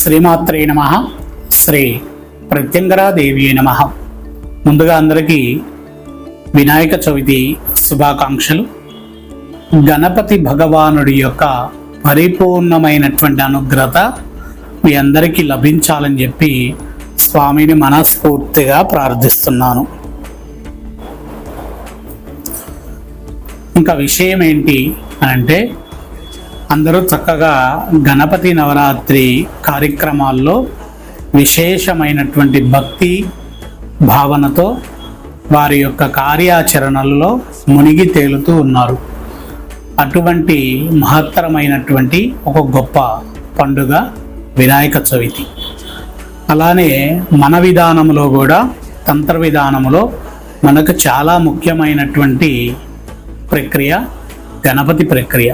శ్రీమాత్రే నమ. శ్రీ ప్రత్యంగరాదేవి నమ. ముందుగా అందరికీ వినాయక చవితి శుభాకాంక్షలు. గణపతి భగవానుడి యొక్క పరిపూర్ణమైనటువంటి అనుగ్రత మీ అందరికీ లభించాలని చెప్పి స్వామిని మనస్ఫూర్తిగా ప్రార్థిస్తున్నాను. ఇంకా విషయం ఏంటి అంటే అందరూ చక్కగా గణపతి నవరాత్రి కార్యక్రమాల్లో విశేషమైనటువంటి భక్తి భావనతో వారి యొక్క కార్యాచరణలలో మునిగి తేలుతూ ఉన్నారు. అటువంటి మహత్తరమైనటువంటి ఒక గొప్ప పండుగ వినాయక చవితి. అలానే మన విధానంలో కూడా తంత్ర విధానంలో మనకు చాలా ముఖ్యమైనటువంటి ప్రక్రియ గణపతి ప్రక్రియ.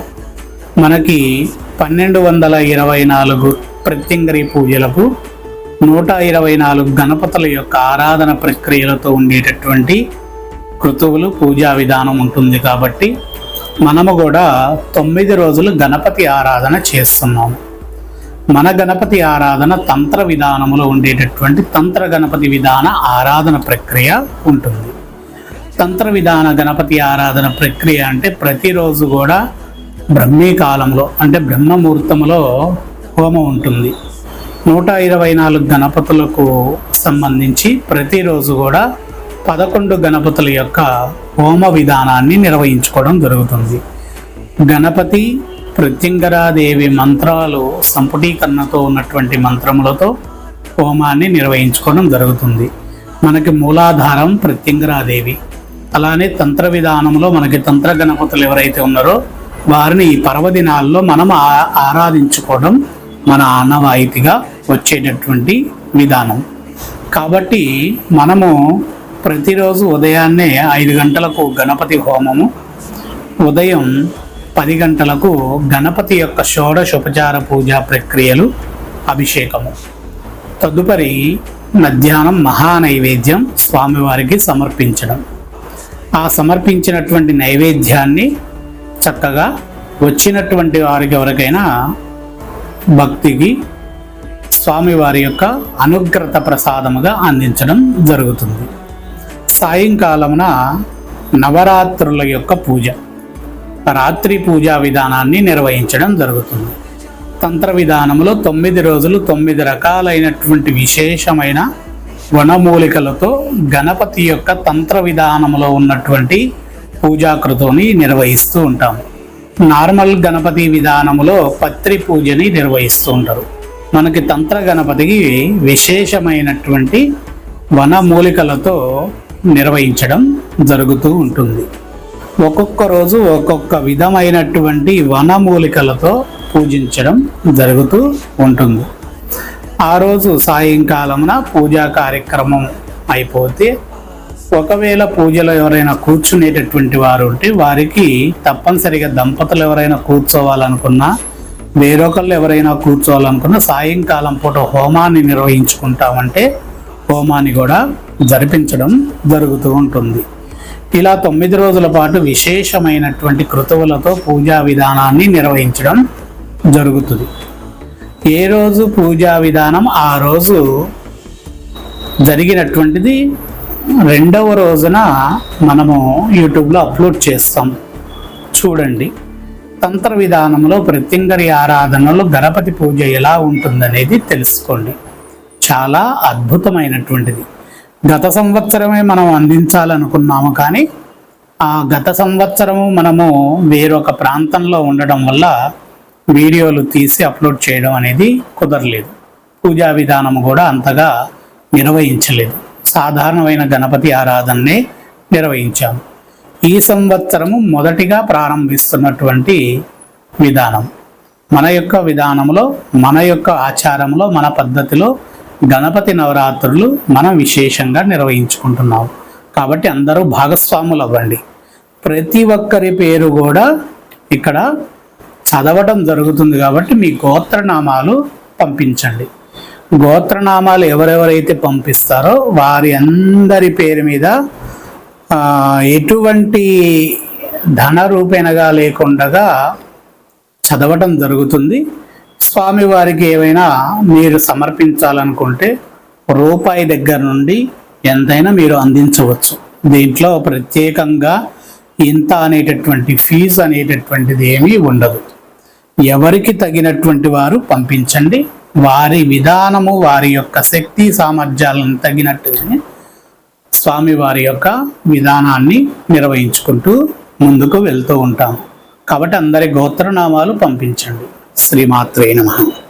మనకి పన్నెండు వందల ఇరవై నాలుగు ప్రత్యంగరి పూజలకు నూట ఇరవై నాలుగు గణపతుల యొక్క ఆరాధన ప్రక్రియలతో ఉండేటటువంటి కృతువులు పూజా విధానం ఉంటుంది కాబట్టి మనము కూడా తొమ్మిది రోజులు గణపతి ఆరాధన చేస్తున్నాం మన గణపతి ఆరాధన తంత్ర విధానంలో ఉండేటటువంటి తంత్ర గణపతి విధాన ఆరాధన ప్రక్రియ ఉంటుంది. తంత్ర విధాన గణపతి ఆరాధన ప్రక్రియ అంటే ప్రతిరోజు కూడా బ్రహ్మీ కాలంలో అంటే బ్రహ్మముహూర్తంలో హోమం ఉంటుంది. నూట ఇరవై నాలుగు గణపతులకు సంబంధించి ప్రతిరోజు కూడా పదకొండు గణపతుల యొక్క హోమ విధానాన్ని నిర్వహించుకోవడం జరుగుతుంది. గణపతి ప్రత్యంగరాదేవి మంత్రాలు సంపుటీకరణతో ఉన్నటువంటి మంత్రములతో హోమాన్ని నిర్వహించుకోవడం జరుగుతుంది. మనకి మూలాధారం ప్రత్యంగరాదేవి. అలానే తంత్ర విధానంలో మనకి తంత్ర గణపతులు ఎవరైతే ఉన్నారో వారిని ఈ పర్వదినాల్లో మనం ఆ- ఆరాధించుకోవడం మన ఆనవాయితీగా వచ్చేటటువంటి విధానం. కాబట్టి మనము ప్రతిరోజు ఉదయాన్నే ఐదు గంటలకు గణపతి హోమము ఉదయం పది గంటలకు గణపతి యొక్క షోడశోపచార పూజా ప్రక్రియలు అభిషేకము. తదుపరి మధ్యాహ్నం మహా నైవేద్యం స్వామివారికి సమర్పించడం. ఆ సమర్పించినటువంటి నైవేద్యాన్ని చక్కగా వచ్చినటువంటి వారికి ఎవరికైనా భక్తికి స్వామివారి యొక్క అనుగ్రత ప్రసాదముగా అందించడం జరుగుతుంది. సాయంకాలమున నవరాత్రుల యొక్క పూజ. రాత్రి పూజా విధానాన్ని నిర్వహించడం జరుగుతుంది. తంత్ర విధానంలో తొమ్మిది రోజులు తొమ్మిది రకాలైనటువంటి విశేషమైన వనమూలికలతో గణపతి యొక్క తంత్ర విధానంలో ఉన్నటువంటి పూజాకృతుని నిర్వహిస్తూ ఉంటాం. నార్మల్ గణపతి విధానంలో పత్రి పూజని నిర్వహిస్తూ ఉంటారు. మనకి తంత్ర గణపతికి విశేషమైనటువంటి వనమూలికలతో నిర్వహించడం జరుగుతూ ఉంటుంది. ఒక్కొక్క రోజు ఒక్కొక్క విధమైనటువంటి వనమూలికలతో పూజించడం జరుగుతూ ఉంటుంది. ఆ రోజు సాయంకాలమున పూజా కార్యక్రమం అయిపోతే ఒకవేళ పూజలో ఎవరైనా కూర్చునేటటువంటి వారు ఉంటే వారికి తప్పనిసరిగా దంపతులు ఎవరైనా కూర్చోవాలనుకున్నా వేరొకళ్ళు ఎవరైనా కూర్చోవాలనుకున్నా సాయంకాలం పూట హోమాన్ని నిర్వహించుకుంటామంటే హోమాన్ని కూడా జరిపించడం జరుగుతూ ఉంటుంది. ఇలా తొమ్మిది రోజుల పాటు విశేషమైనటువంటి కృతువులతో పూజా విధానాన్ని నిర్వహించడం జరుగుతుంది. ఏ రోజు పూజా విధానం ఆ రోజు జరిగినటువంటిది రెండవ రోజున మనము యూట్యూబ్లో అప్లోడ్ చేస్తాం. చూడండి. తంత్ర విధానంలో ప్రత్యంగరి ఆరాధనలో గణపతి పూజ ఎలా ఉంటుందనేది తెలుసుకోండి. చాలా అద్భుతమైనటువంటిది. గత సంవత్సరమే మనం అందించాలనుకున్నాము కానీ ఆ గత సంవత్సరము మనము వేరొక ప్రాంతంలో ఉండడం వల్ల వీడియోలు తీసి అప్లోడ్ చేయడం అనేది కుదరలేదు. పూజా విధానం కూడా అంతగా నిర్వహించలేదు. సాధారణమైన గణపతి ఆరాధననే నిర్వహించాము. ఈ సంవత్సరము మొదటిగా ప్రారంభిస్తున్నటువంటి విధానం. మన యొక్క విధానంలో మన యొక్క ఆచారంలో మన పద్ధతిలో గణపతి నవరాత్రులు మనం విశేషంగా నిర్వహించుకుంటున్నాం కాబట్టి అందరూ భాగస్వాములు అవ్వండి ప్రతి ఒక్కరి పేరు కూడా ఇక్కడ చదవడం జరుగుతుంది కాబట్టి మీ గోత్రనామాలు పంపించండి. గోత్రనామాలు ఎవరెవరైతే పంపిస్తారో వారి అందరి పేరు మీద ఎటువంటి ధన రూపేణగా లేకుండా చదవటం జరుగుతుంది. స్వామివారికి ఏవైనా మీరు సమర్పించాలనుకుంటే రూపాయి దగ్గర నుండి ఎంతైనా మీరు అందించవచ్చు. దీంట్లో ప్రత్యేకంగా ఇంత అనేటటువంటి ఫీజు అనేటటువంటిది ఏమీ ఉండదు. ఎవరికి తగినటువంటి వారు పంపించండి. వారి విధానము వారి యొక్క శక్తి సామర్థ్యాలను తగినట్టుగానే స్వామివారి యొక్క విధానాన్ని నిర్వహించుకుంటూ ముందుకు వెళ్తూ ఉంటాం. కాబట్టి అందరి గోత్రనామాలు పంపించండి. శ్రీమాత్రే నమ.